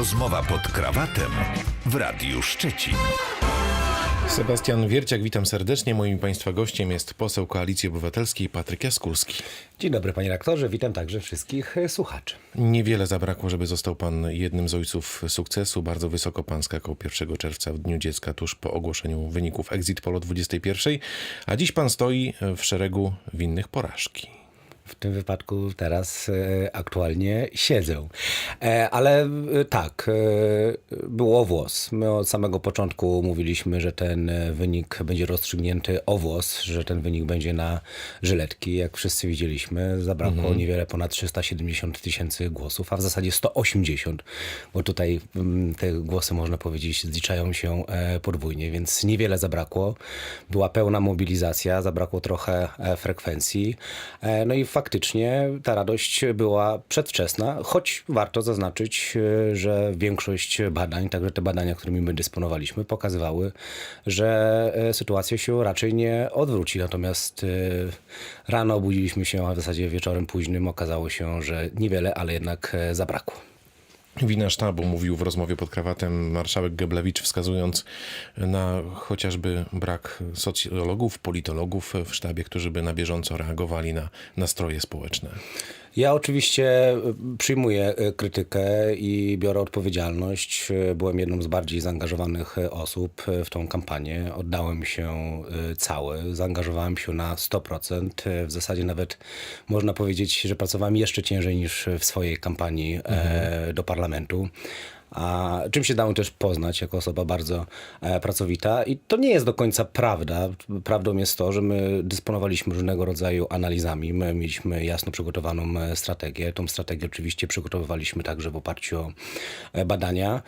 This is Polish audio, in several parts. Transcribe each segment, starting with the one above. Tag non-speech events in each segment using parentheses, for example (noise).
Rozmowa pod krawatem w Radiu Szczecin. Sebastian Wierciak, witam serdecznie. Moim Państwa gościem jest poseł Koalicji Obywatelskiej Patryk Jaskulski. Dzień dobry panie rektorze, witam także wszystkich e, słuchaczy. Niewiele zabrakło, żeby został Pan jednym z ojców sukcesu. Bardzo wysoko Pan skakał 1 czerwca w Dniu Dziecka, tuż po ogłoszeniu wyników Exit Poll o 21, a dziś Pan stoi w szeregu winnych porażki. W tym wypadku teraz e, aktualnie siedzę. E, ale e, tak, było włos. My od samego początku mówiliśmy, że ten wynik będzie rozstrzygnięty o włos, że ten wynik będzie na żyletki. Jak wszyscy widzieliśmy, zabrakło niewiele ponad 370 tysięcy głosów, a w zasadzie 180, bo tutaj mm, te głosy, można powiedzieć, zliczają się podwójnie, więc niewiele zabrakło. Była pełna mobilizacja, zabrakło trochę frekwencji. No i faktycznie ta radość była przedwczesna, choć warto zaznaczyć, e, że większość badań, także te badania, którymi my dysponowaliśmy, pokazywały, że e, sytuacja się raczej nie odwróci. Natomiast e, rano obudziliśmy się, a w zasadzie wieczorem późnym okazało się, że niewiele, ale jednak zabrakło. Wina sztabu mówił w rozmowie pod krawatem marszałek Geblewicz, wskazując na chociażby brak socjologów, politologów w sztabie, którzy by na bieżąco reagowali na nastroje społeczne. Ja oczywiście y, przyjmuję y, krytykę i biorę odpowiedzialność. Y, Byłem jedną z bardziej zaangażowanych osób w tą kampanię. Oddałem się cały, zaangażowałem się na 100%. Y, W zasadzie nawet można powiedzieć, że pracowałem jeszcze ciężej niż w swojej kampanii e, do parlamentu. A czym się dało też poznać jako osoba bardzo e, pracowita. I to nie jest do końca prawda. Prawdą jest to, że my dysponowaliśmy różnego rodzaju analizami. My mieliśmy jasno przygotowaną e, strategię. Tą strategię oczywiście przygotowywaliśmy także w oparciu o e, badania.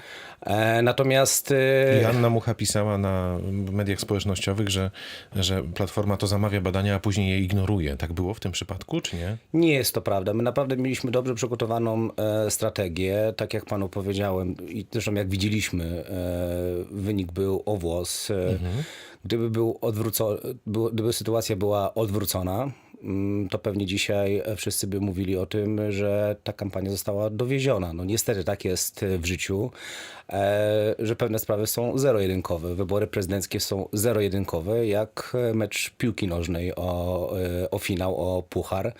Natomiast I Anna Mucha pisała na mediach społecznościowych, że, że Platforma to zamawia badania, a później je ignoruje. Tak było w tym przypadku, czy nie? Nie jest to prawda. My naprawdę mieliśmy dobrze przygotowaną strategię. Tak jak panu powiedziałem i zresztą jak widzieliśmy, e, wynik był o włos. E, Gdyby, był odwróco- gdyby sytuacja była odwrócona, mm, to pewnie dzisiaj wszyscy by mówili o tym, że ta kampania została dowieziona. No niestety tak jest w życiu, że pewne sprawy są zero-jedynkowe. Wybory prezydenckie są zero-jedynkowe, jak mecz piłki nożnej o, e, o finał, o puchar.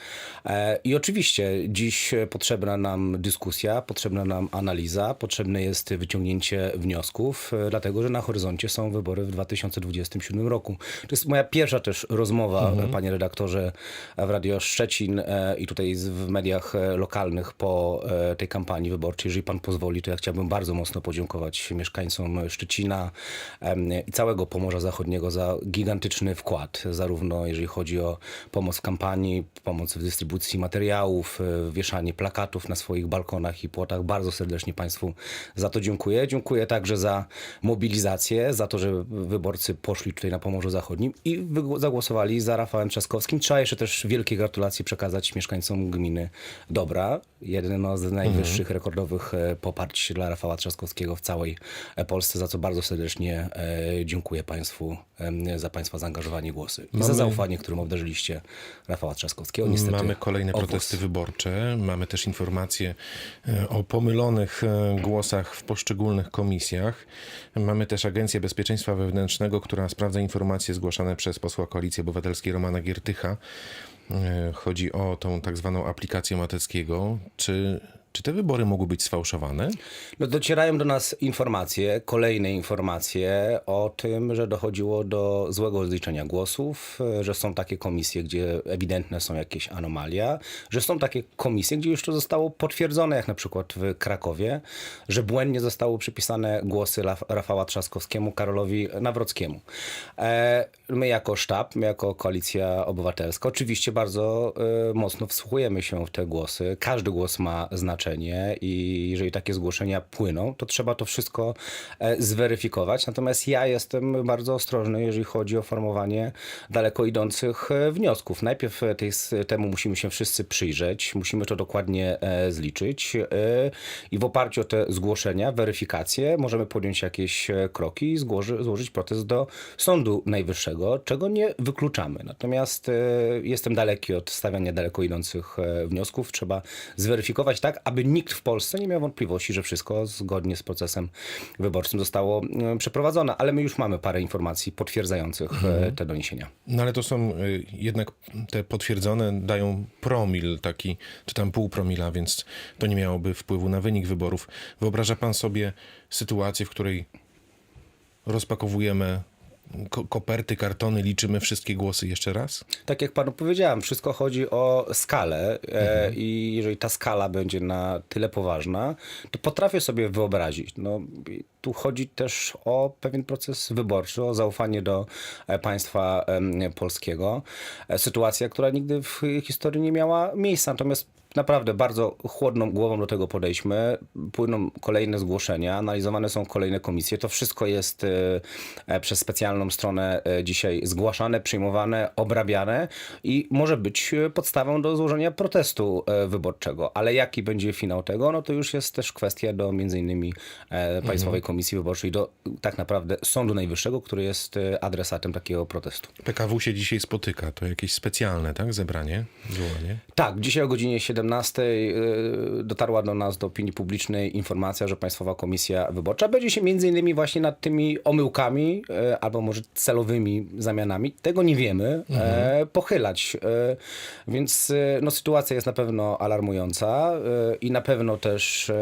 E, I oczywiście dziś potrzebna nam dyskusja, potrzebna nam analiza, potrzebne jest wyciągnięcie wniosków, e, dlatego że na horyzoncie są wybory w 2027 roku. To jest moja pierwsza też rozmowa, panie redaktorze, w Radio Szczecin e, i tutaj w mediach e, lokalnych po e, tej kampanii wyborczej. Jeżeli pan pozwoli, to ja chciałbym bardzo mocno podziękować mieszkańcom Szczecina i całego Pomorza Zachodniego za gigantyczny wkład, zarówno jeżeli chodzi o pomoc w kampanii, pomoc w dystrybucji materiałów, e, wieszanie plakatów na swoich balkonach i płotach. Bardzo serdecznie Państwu za to dziękuję. Dziękuję także za mobilizację, za to, że wyborcy poszli tutaj na Pomorzu Zachodnim i zagłosowali za Rafałem Trzaskowskim. Trzeba jeszcze też wielkie gratulacje przekazać mieszkańcom gminy Dobra. Jedno z najwyższych rekordowych e, poparć dla Rafała Trzaskowskiego w całej e, Polsce, za co bardzo serdecznie e, dziękuję Państwu za Państwa zaangażowanie i głosy. I za Mamy- zaufanie, którym obdarzyliście Rafała Trzaskowskiego. Niestety Mamy kolejne obóz- protesty wyborcze, mamy też informacje e, o pomylonych głosach w poszczególnych komisjach. Mamy też Agencję Bezpieczeństwa Wewnętrznego, która sprawdza informacje zgłaszane przez posła Koalicji Obywatelskiej Romana Giertycha. Chodzi o tą tak zwaną aplikację Mateckiego. Czy, czy te wybory mogły być sfałszowane? No, docierają do nas informacje, kolejne informacje o tym, że dochodziło do złego zliczenia głosów, że są takie komisje, gdzie ewidentne są jakieś anomalia, że są takie komisje, gdzie już to zostało potwierdzone, jak na przykład w Krakowie, że błędnie zostały przypisane głosy Raf- Rafała Trzaskowskiemu, Karolowi Nawrockiemu. E, My jako sztab, my jako Koalicja Obywatelska oczywiście bardzo e, mocno wsłuchujemy się w te głosy. Każdy głos ma znaczenie i jeżeli takie zgłoszenia płyną, to trzeba to wszystko e, zweryfikować. Natomiast ja jestem bardzo ostrożny, jeżeli chodzi o formowanie daleko idących e, wniosków. Najpierw e, tej, temu musimy się wszyscy przyjrzeć, musimy to dokładnie zliczyć i w oparciu o te zgłoszenia, weryfikacje, możemy podjąć jakieś kroki i złoży, złożyć protest do Sądu Najwyższego, czego nie wykluczamy. Natomiast jestem daleki od stawiania daleko idących wniosków. Trzeba zweryfikować tak, aby aby nikt w Polsce nie miał wątpliwości, że wszystko zgodnie z procesem wyborczym zostało e, przeprowadzone. Ale my już mamy parę informacji potwierdzających e, te doniesienia. No ale to są y, jednak te potwierdzone dają promil taki, czy tam pół promila, więc to nie miałoby wpływu na wynik wyborów. Wyobraża pan sobie sytuację, w której rozpakowujemy ko- koperty, kartony, liczymy wszystkie głosy jeszcze raz? Tak jak panu powiedziałem, wszystko chodzi o skalę e, i jeżeli ta skala będzie na tyle poważna, to potrafię sobie wyobrazić. No, tu chodzi też o pewien proces wyborczy, o zaufanie do e, państwa polskiego. E, Sytuacja, która nigdy w historii nie miała miejsca. Natomiast naprawdę bardzo chłodną głową do tego podejdźmy. Płyną kolejne zgłoszenia, analizowane są kolejne komisje. To wszystko jest e, e, przez specjalną stronę e, dzisiaj zgłaszane, przyjmowane, obrabiane i może być podstawą do złożenia protestu wyborczego. Ale jaki będzie finał tego, no to już jest też kwestia do między innymi Państwowej Komisji Wyborczej, do tak naprawdę Sądu Najwyższego, który jest adresatem takiego protestu. PKW się dzisiaj spotyka, to jakieś specjalne, tak? Zebranie, zwołanie. Tak, dzisiaj o godzinie 17 y, dotarła do nas, do opinii publicznej informacja, że Państwowa Komisja Wyborcza będzie się między innymi właśnie nad tymi omyłkami y, albo może celowymi zamianami, tego nie wiemy, e, pochylać. E, Więc y, no, sytuacja jest na pewno alarmująca y, i na pewno też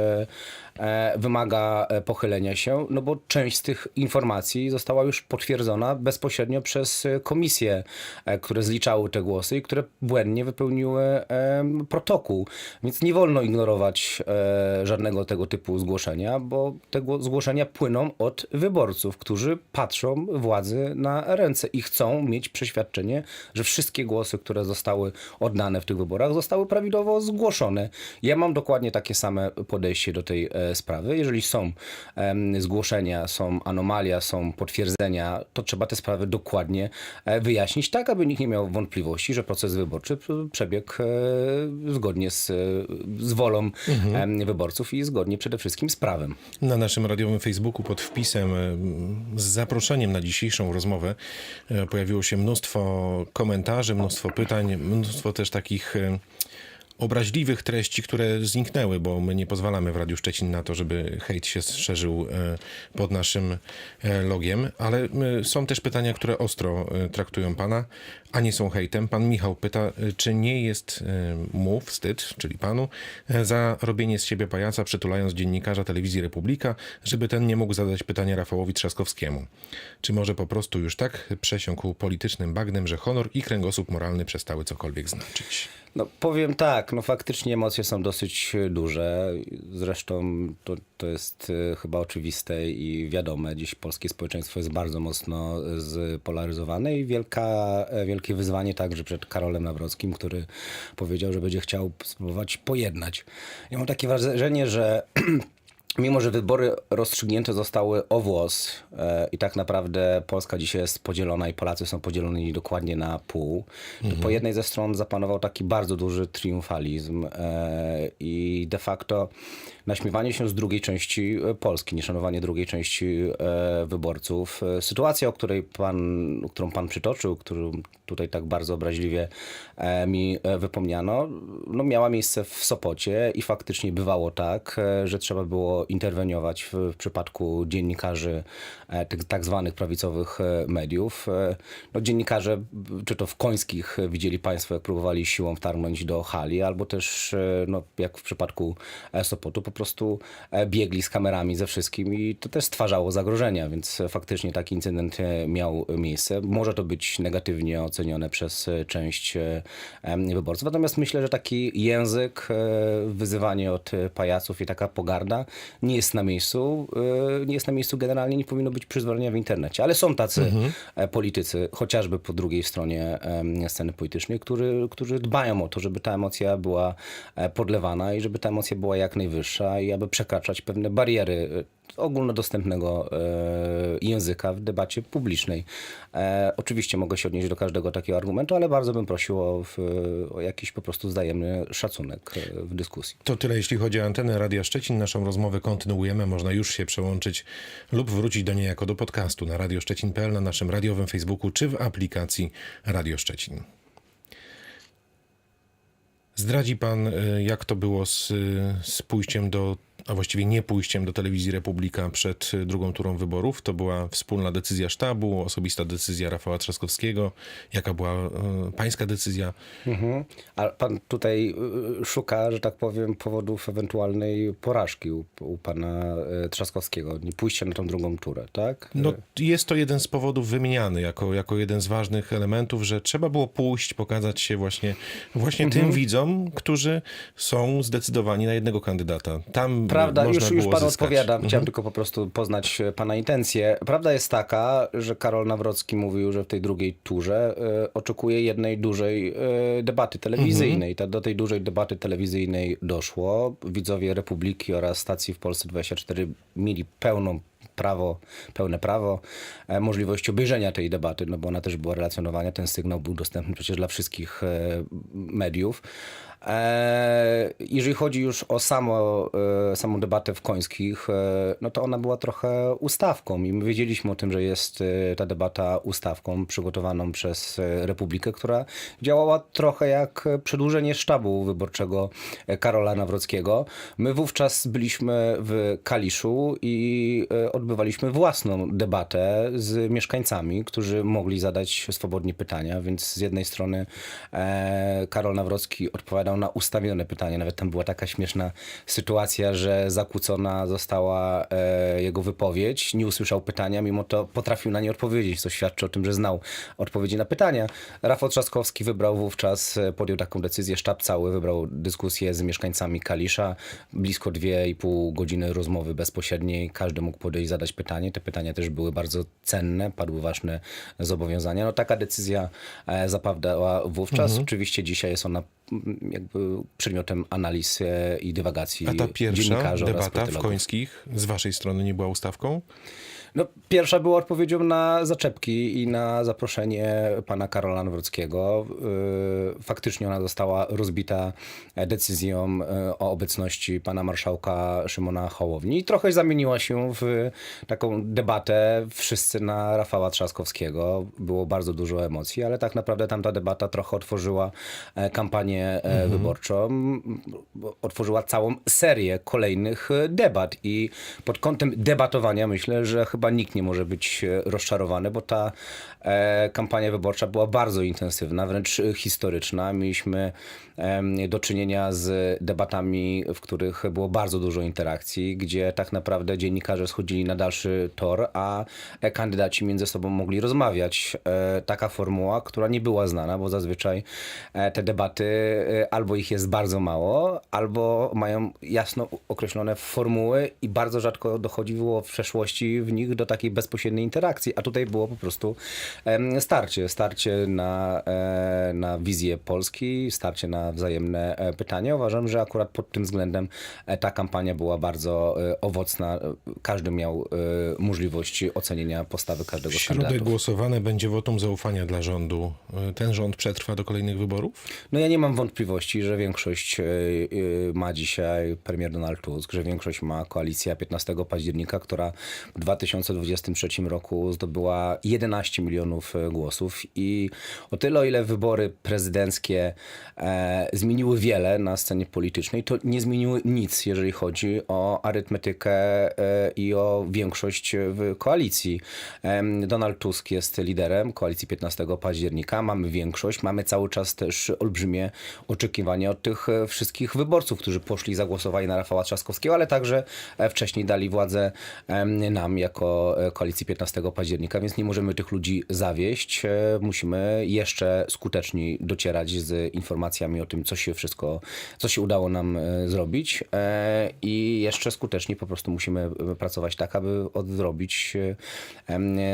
wymaga e, pochylenia się, no bo część z tych informacji została już potwierdzona bezpośrednio przez e, komisje, e, które zliczały te głosy i które błędnie wypełniły protokół. Więc nie wolno ignorować e, żadnego tego typu zgłoszenia, bo te gło- zgłoszenia płyną od wyborców, którzy patrzą władzy na ręce i chcą mieć przeświadczenie, że wszystkie głosy, które zostały oddane w tych wyborach, zostały prawidłowo zgłoszone. Ja mam dokładnie takie same podejście do tej e, sprawy. Jeżeli są zgłoszenia, są anomalia, są potwierdzenia, to trzeba te sprawy dokładnie e, wyjaśnić, tak aby nikt nie miał wątpliwości, że proces wyborczy przebiegł e, zgodnie z, e, z wolą em, wyborców i zgodnie przede wszystkim z prawem. Na naszym radiowym Facebooku pod wpisem z zaproszeniem na dzisiejszą rozmowę pojawiło się mnóstwo komentarzy, mnóstwo pytań, mnóstwo też takich obraźliwych treści, które zniknęły, bo my nie pozwalamy w Radiu Szczecin na to, żeby hejt się szerzył e, pod naszym e, logiem, ale e, są też pytania, które ostro traktują pana, a nie są hejtem. Pan Michał pyta, e, czy nie jest e, mu wstyd, czyli panu, e, za robienie z siebie pajaca, przytulając dziennikarza telewizji Republika, żeby ten nie mógł zadać pytania Rafałowi Trzaskowskiemu. Czy może po prostu już tak przesiąkł politycznym bagnem, że honor i kręgosłup moralny przestały cokolwiek znaczyć? No powiem tak, no faktycznie emocje są dosyć duże. Zresztą to, to jest chyba oczywiste i wiadome. Dziś polskie społeczeństwo jest bardzo mocno spolaryzowane i wielka, e, wielkie wyzwanie także przed Karolem Nawrockim, który powiedział, że będzie chciał spróbować pojednać. Ja mam takie wrażenie, że (clears throat) Mimo, że wybory rozstrzygnięte zostały o włos e, i tak naprawdę Polska dzisiaj jest podzielona i Polacy są podzieleni dokładnie na pół, to po jednej ze stron zapanował taki bardzo duży triumfalizm e, i de facto naśmiewanie się z drugiej części e, Polski, nieszanowanie drugiej części e, wyborców. E, Sytuacja, o której pan, którą pan przytoczył, którą tutaj tak bardzo obraźliwie e, mi wypomniano, no miała miejsce w Sopocie i faktycznie bywało tak, że trzeba było interweniować w, w przypadku dziennikarzy e, tych tak zwanych prawicowych e, mediów. E, No, dziennikarze, czy to w Końskich widzieli państwo, jak próbowali siłą wtargnąć do hali, albo też, no, jak w przypadku Sopotu, po prostu biegli z kamerami ze wszystkim i to też stwarzało zagrożenia, więc faktycznie taki incydent miał miejsce. Może to być negatywnie ocenione przez część wyborców, natomiast myślę, że taki język, wyzywanie od pajaców i taka pogarda nie jest na miejscu. e, Nie jest na miejscu generalnie, nie powinno być przyzwolenia w internecie, ale są tacy e, politycy, chociażby po drugiej stronie em, sceny politycznej, który, którzy dbają o to, żeby ta emocja była e, podlewana i żeby ta emocja była jak najwyższa i aby przekraczać pewne bariery e, ogólnodostępnego e, języka w debacie publicznej. E, oczywiście mogę się odnieść do każdego takiego argumentu, ale bardzo bym prosił o, o jakiś po prostu wzajemny szacunek e, w dyskusji. To tyle, jeśli chodzi o antenę Radia Szczecin. Naszą rozmowę kontynuujemy. Można już się przełączyć lub wrócić do niej jako do podcastu na radioszczecin.pl, na naszym radiowym Facebooku czy w aplikacji Radio Szczecin. Zdradzi pan, jak to było z, z pójściem do, a właściwie nie pójściem do telewizji Republika przed y, drugą turą wyborów. To była wspólna decyzja sztabu, osobista decyzja Rafała Trzaskowskiego. Jaka była y, pańska decyzja? Mhm. A pan tutaj y, szuka, że tak powiem, powodów ewentualnej porażki u, u pana y, Trzaskowskiego, nie pójścia na tą drugą turę, tak? No, jest to jeden z powodów wymieniany jako, jako jeden z ważnych elementów, że trzeba było pójść, pokazać się właśnie, właśnie Mhm. tym widzom, którzy są zdecydowani na jednego kandydata. Tam Prawda, już, już zyskać. odpowiadam. Chciałem tylko po prostu poznać e, pana intencje. Prawda jest taka, że Karol Nawrocki mówił, że w tej drugiej turze e, oczekuje jednej dużej e, debaty telewizyjnej. Ta, do tej dużej debaty telewizyjnej doszło. Widzowie Republiki oraz stacji w Polsce 24 mieli pełną prawo, pełne prawo e, możliwości obejrzenia tej debaty, no bo ona też była relacjonowana. Ten sygnał był dostępny przecież dla wszystkich e, mediów. E, jeżeli chodzi już o samo, samą debatę w Końskich, no to ona była trochę ustawką i my wiedzieliśmy o tym, że jest ta debata ustawką przygotowaną przez Republikę, która działała trochę jak przedłużenie sztabu wyborczego Karola Nawrockiego. My wówczas byliśmy w Kaliszu i e, odbywaliśmy własną debatę z mieszkańcami, którzy mogli zadać swobodnie pytania, więc z jednej strony e, Karol Nawrocki odpowiadał na ustawione pytania. Nawet tam była taka śmieszna sytuacja, że zakłócona została e, jego wypowiedź, nie usłyszał pytania, mimo to potrafił na nie odpowiedzieć, co świadczy o tym, że znał odpowiedzi na pytania. Rafał Trzaskowski wybrał wówczas, e, podjął taką decyzję, sztab cały wybrał dyskusję z mieszkańcami Kalisza, blisko 2,5 godziny rozmowy bezpośredniej, każdy mógł podejść, zadać pytanie. Te pytania też były bardzo cenne, padły ważne zobowiązania. No taka decyzja e, zapadła wówczas. Oczywiście dzisiaj jest ona mm, jakby przedmiotem analiz e, i dywagacji A ta pierwsza dziennikarzy debata w. Końskich z waszej strony nie była ustawką? No, pierwsza była odpowiedzią na zaczepki i na zaproszenie pana Karola Nawrockiego. Yy, Faktycznie ona została rozbita decyzją e, o obecności pana marszałka Szymona Hołowni i trochę zamieniła się w taką debatę wszyscy na Rafała Trzaskowskiego. Było bardzo dużo emocji, ale tak naprawdę tamta debata trochę otworzyła e, kampanię e, wyborczą, m, otworzyła całą serię kolejnych e, debat i pod kątem debatowania myślę, że chyba nikt nie może być e, rozczarowany, bo ta e, kampania wyborcza była bardzo intensywna, wręcz e, historyczna. Mieliśmy do czynienia z debatami, w których było bardzo dużo interakcji, gdzie tak naprawdę dziennikarze schodzili na dalszy tor, a kandydaci między sobą mogli rozmawiać. Taka formuła, która nie była znana, bo zazwyczaj te debaty albo ich jest bardzo mało, albo mają jasno określone formuły i bardzo rzadko dochodziło w przeszłości w nich do takiej bezpośredniej interakcji, a tutaj było po prostu starcie, starcie na, e, na wizję Polski, starcie na wzajemne e, pytania. Uważam, że akurat pod tym względem e, ta kampania była bardzo owocna. Każdy miał możliwość ocenienia postawy każdego W z środę kandydatów. głosowane będzie wotum zaufania dla rządu. Ten rząd przetrwa do kolejnych wyborów? No ja nie mam wątpliwości, że większość ma dzisiaj premier Donald Tusk, że większość ma koalicja 15 października, która w 2023 roku zdobyła 11 milionów e, głosów. I o tyle o ile wybory prezydenckie e, zmieniły wiele na scenie politycznej, to nie zmieniły nic, jeżeli chodzi o arytmetykę e, i o większość w koalicji. Em, Donald Tusk jest liderem koalicji 15 października, mamy większość, mamy cały czas też olbrzymie oczekiwania od tych e, wszystkich wyborców, którzy poszli i zagłosowali na Rafała Trzaskowskiego, ale także e, wcześniej dali władzę nam jako koalicji 15 października, więc nie możemy tych ludzi zawieść. E, Musimy jeszcze skuteczniej docierać z informacjami o tym, co się wszystko, co się udało nam e, zrobić e, i jeszcze skuteczniej po prostu musimy pracować tak, aby odrobić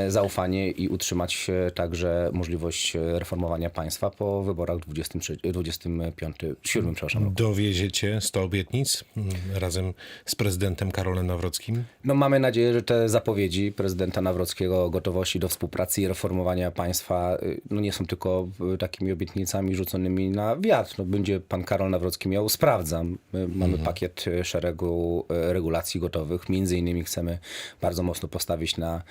zaufanie i utrzymać także możliwość reformowania państwa po wyborach 23, 25, 7, przepraszam. roku. Dowieziecie 100 obietnic razem z prezydentem Karolem Nawrockim? No mamy nadzieję, że te zapowiedzi zapowiedzi prezydenta Nawrockiego o gotowości do współpracy i reformowania państwa y, no nie są tylko y, takimi obietnicami rzuconymi na wiatr. No, będzie pan Karol Nawrocki miał, sprawdzam. My mamy pakiet y, szeregu regulacji gotowych. Między innymi chcemy bardzo mocno postawić na,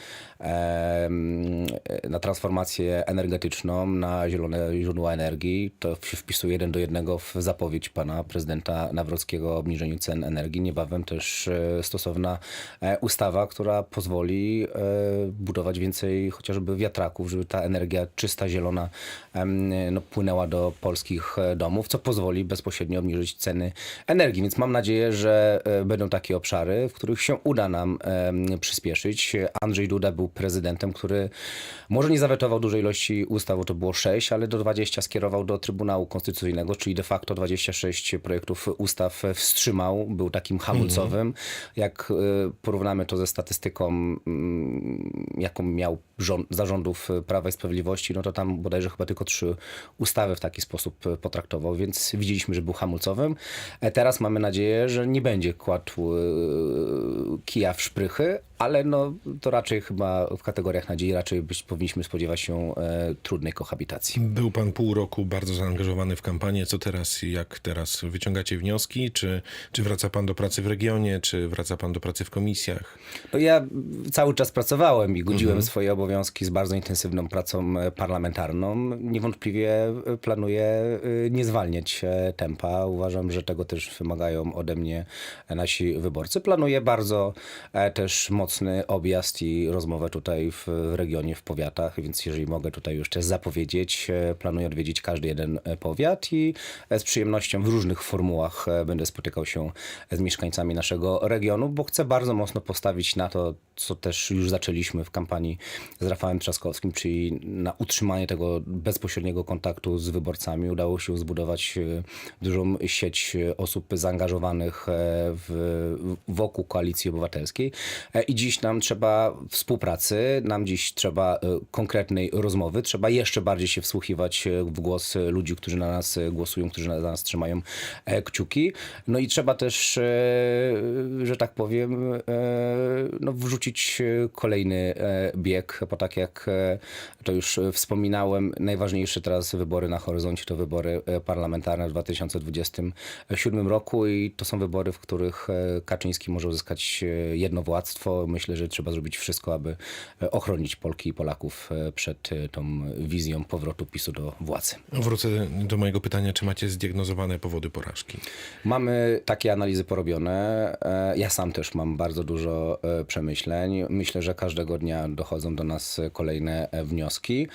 na transformację energetyczną, na zielone źródła energii. To się wpisuje jeden do jednego w zapowiedź pana prezydenta Nawrockiego o obniżeniu cen energii. Niebawem też stosowna e, ustawa, która pozwoli e, budować więcej chociażby wiatraków, żeby ta energia czysta, zielona no, płynęła do polskich e, domów, co pozwoli bezpośrednio obniżyć ceny energii. Więc mam nadzieję, że e, będą takie obszary, w których się uda nam przyspieszyć. Andrzej Duda był prezydentem, który może nie zawetował dużej ilości ustaw, bo to było 6, ale do 20 skierował do Trybunału Konstytucyjnego, czyli de facto 26 projektów ustaw wstrzymał, był takim hamulcowym. Jak y, porównamy to ze statystyką, mm, jaką miał rząd, zarządów Prawa i Sprawiedliwości, no to tam bodajże chyba tylko trzy ustawy w taki sposób y, potraktował, więc widzieliśmy, że był hamulcowym. E, Teraz mamy nadzieję, że nie będzie kładł kija w szprychy, ale no, to raczej chyba w kategoriach nadziei raczej powinniśmy spodziewać się e, trudnej kohabitacji. Był pan pół roku bardzo zaangażowany w kampanię. Co teraz, jak teraz? Wyciągacie wnioski? Czy, czy wraca pan do pracy w regionie? Czy wraca pan do pracy w komisjach? No ja cały czas pracowałem i godziłem swoje obowiązki z bardzo intensywną pracą e, parlamentarną. Niewątpliwie e, planuję e, nie zwalniać tempa. Uważam, że tego też wymagają ode mnie nasi wyborcy. Planuję bardzo też mocny objazd i rozmowę tutaj w regionie, w powiatach, więc jeżeli mogę tutaj już też zapowiedzieć, e, planuję odwiedzić każdy jeden e, powiat i e, z przyjemnością w różnych formułach będę spotykał się z mieszkańcami naszego regionu, bo chcę bardzo mocno postawić na to, co też już zaczęliśmy w kampanii z Rafałem Trzaskowskim, czyli na utrzymanie tego bezpośredniego kontaktu z wyborcami. Udało się zbudować dużą sieć osób zaangażowanych w, wokół Koalicji Obywatelskiej E, dziś nam trzeba współpracy, nam dziś trzeba e, konkretnej rozmowy, trzeba jeszcze bardziej się wsłuchiwać e, w głos e, ludzi, którzy na nas głosują, którzy na nas trzymają kciuki. No i trzeba też, że tak powiem, no, wrzucić kolejny bieg, bo tak jak to już wspominałem, najważniejsze teraz wybory na horyzoncie to wybory parlamentarne w 2027 roku i to są wybory, w których Kaczyński może uzyskać e, jedno władztwo. Myślę, że trzeba zrobić wszystko, aby e, ochronić Polki i Polaków e, przed e, tą wizją powrotu PiSu do władzy. Wrócę do mojego pytania, czy macie zdiagnozowane powody porażki? Mamy takie analizy porobione. Ja sam też mam bardzo dużo przemyśleń. Myślę, że każdego dnia dochodzą do nas kolejne wnioski.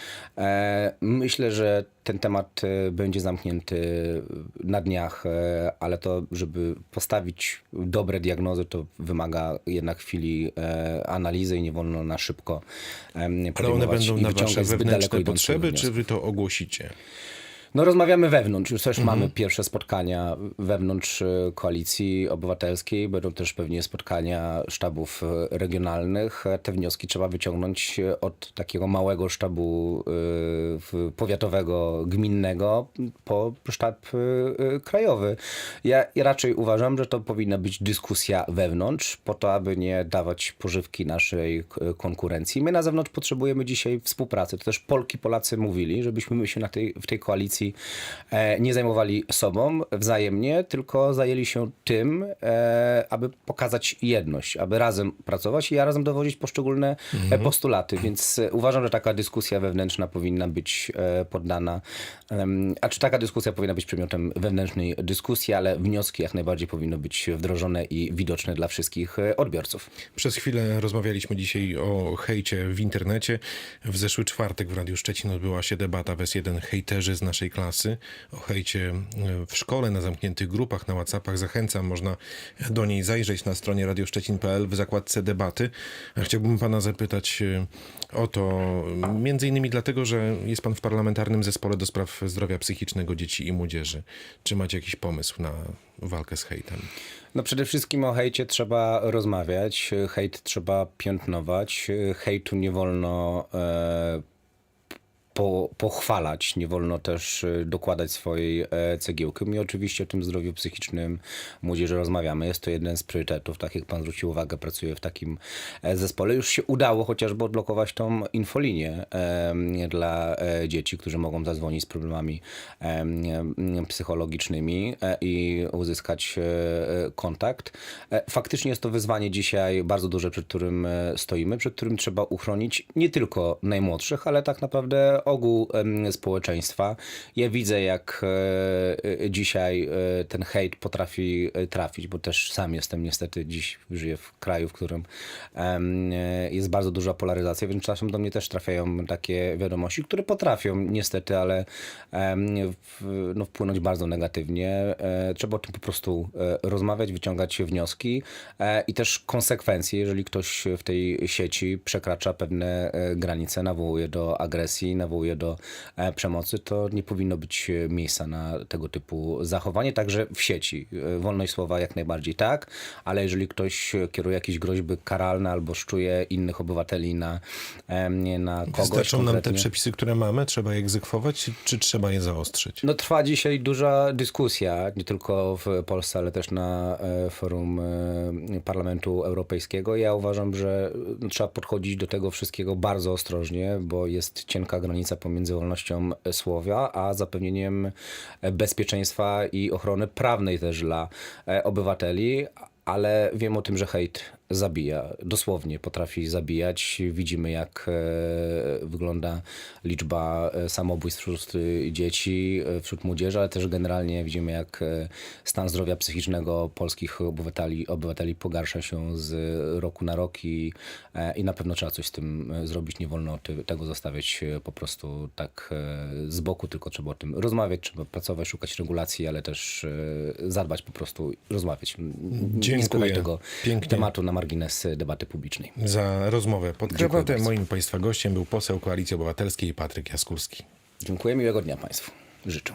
Myślę, że ten temat e, będzie zamknięty na dniach, e, ale to, żeby postawić dobre diagnozy, to wymaga jednak chwili e, analizy i nie wolno na szybko Ale one będą na wasze wyciągać zbyt daleko wewnętrzne potrzeby, czy wy to ogłosicie? No rozmawiamy wewnątrz, już też mamy pierwsze spotkania wewnątrz e, koalicji obywatelskiej, będą też pewnie spotkania sztabów e, regionalnych. E, Te wnioski trzeba wyciągnąć od takiego małego sztabu powiatowego, gminnego po sztab krajowy. Ja, raczej uważam, że to powinna być dyskusja wewnątrz, po to, aby nie dawać pożywki naszej konkurencji. My na zewnątrz potrzebujemy dzisiaj współpracy. To też Polki, Polacy mówili, żebyśmy my się na tej, w tej koalicji e, nie zajmowali sobą wzajemnie, tylko zajęli się tym, e, aby pokazać jedność, aby razem pracować i razem dowodzić poszczególne e, postulaty. Więc uważam, że taka dyskusja wewnętrzna powinna być poddana, a czy taka dyskusja powinna być przedmiotem wewnętrznej dyskusji, ale wnioski jak najbardziej powinny być wdrożone i widoczne dla wszystkich odbiorców. Przez chwilę rozmawialiśmy dzisiaj o hejcie w internecie. W zeszły czwartek w Radiu Szczecin odbyła się debata w S1 hejterzy z naszej klasy. O hejcie e, w szkole, na zamkniętych grupach, na Whatsappach. Zachęcam, można do niej zajrzeć na stronie radioszczecin.pl w zakładce debaty. A Chciałbym pana zapytać e, o to, między innymi dlatego, że jest pan w parlamentarnym zespole do spraw zdrowia psychicznego dzieci i młodzieży. Czy macie jakiś pomysł na walkę z hejtem? No przede wszystkim o hejcie trzeba rozmawiać, hejt trzeba piętnować, hejtu nie wolno e, po, pochwalać, nie wolno też e, dokładać swojej e, cegiełki. My oczywiście o tym zdrowiu psychicznym młodzieży rozmawiamy. Jest to jeden z priorytetów. Tak jak pan zwrócił uwagę, pracuję w takim e, zespole. Już się udało chociażby odblokować tą infolinię dla e, dzieci, którzy mogą zadzwonić z problemami psychologicznymi i uzyskać kontakt. Faktycznie jest to wyzwanie dzisiaj bardzo duże, przed którym stoimy, przed którym trzeba uchronić nie tylko najmłodszych, ale tak naprawdę ogół społeczeństwa. Ja widzę, jak e, e, dzisiaj e, ten hejt potrafi trafić, bo też sam jestem niestety dziś żyję w kraju, w którym jest bardzo duża polaryzacja, więc czasem do mnie też trafiają takie wiadomości, które potrafią niestety, ale no, wpłynąć bardzo negatywnie. Trzeba o tym po prostu rozmawiać, wyciągać wnioski i też konsekwencje, jeżeli ktoś w tej sieci przekracza pewne granice, nawołuje do agresji, nawołuje do e, przemocy, to nie powinno być e, miejsca na tego typu zachowanie, także w sieci. E, Wolność słowa jak najbardziej tak, ale jeżeli ktoś kieruje jakieś groźby karalne albo szczuje innych obywateli na, na kogoś Wystarczą nam te przepisy, które mamy? Trzeba je egzekwować, czy trzeba je zaostrzyć? no trwa dzisiaj duża dyskusja, nie tylko w Polsce, ale też na forum Parlamentu Europejskiego. Ja uważam, że trzeba podchodzić do tego wszystkiego bardzo ostrożnie, bo jest cienka granica pomiędzy wolnością słowa, a zapewnieniem bezpieczeństwa i ochrony prawnej też dla e, obywateli. Ale wiem o tym, że hejt zabija. Dosłownie potrafi zabijać. Widzimy, jak e, wygląda liczba e, samobójstw wśród e, dzieci, wśród młodzieży, ale też generalnie widzimy, jak stan zdrowia psychicznego polskich obywateli, obywateli pogarsza się z roku na rok i, i na pewno trzeba coś z tym zrobić. Nie wolno tego zostawiać po prostu tak z boku, tylko trzeba o tym rozmawiać, trzeba pracować, szukać regulacji, ale też zadbać po prostu, rozmawiać. Nie Dziękuję. spychać tego Pięknie. tematu na margines debaty publicznej. Za rozmowę pod krawatem. Moim Państwa gościem był poseł Koalicji Obywatelskiej Patryk Jaskulski. Dziękuję, miłego dnia Państwu. Życzę.